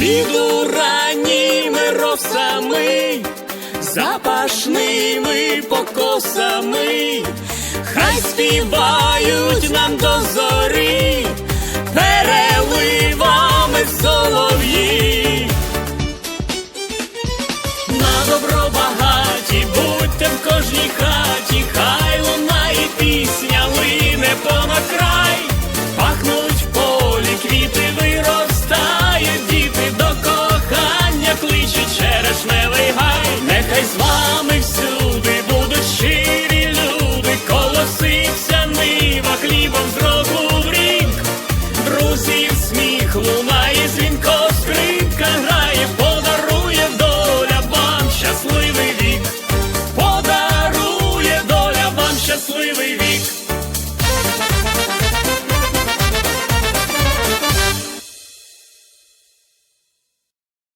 піду ранніми росами, запашними покосами, хай співають нам до зорі, переливами солов'ї. На добро багаті, будьте в кожній хаті,